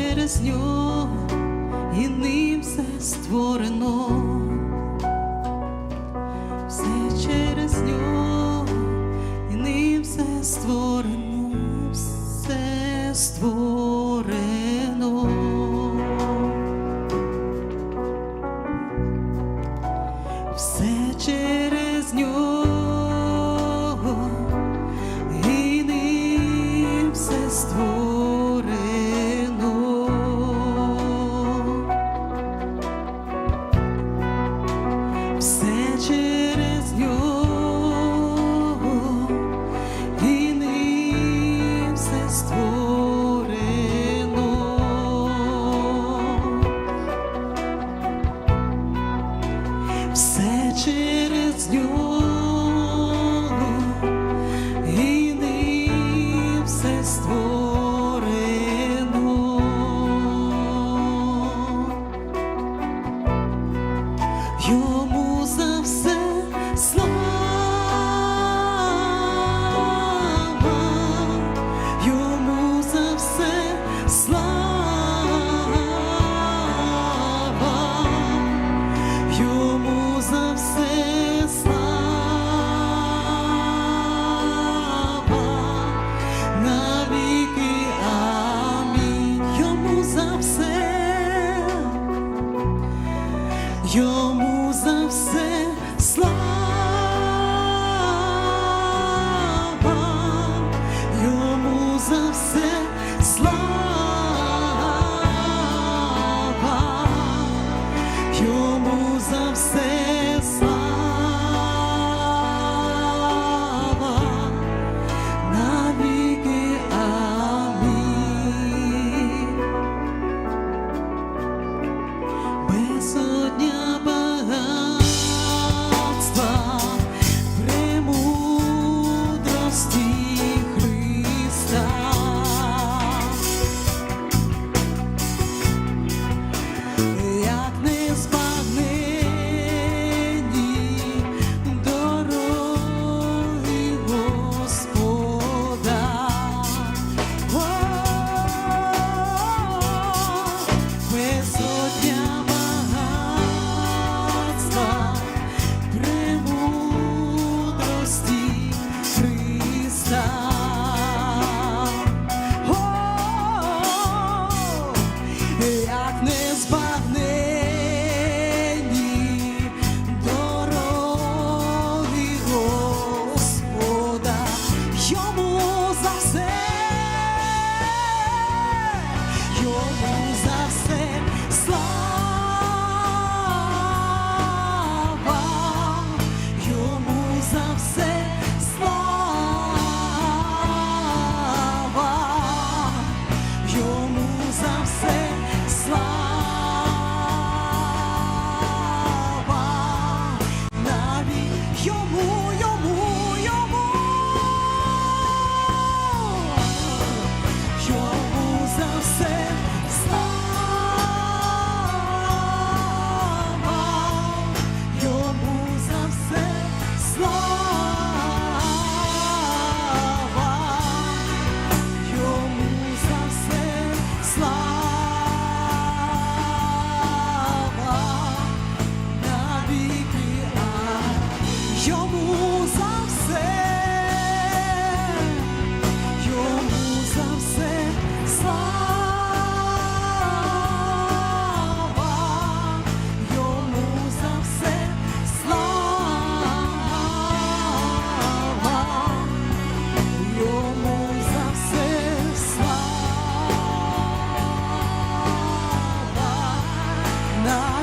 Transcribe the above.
через нього і ним все створено, все через нього і ним все створено, все створено. Все через дюни, і не все створене. not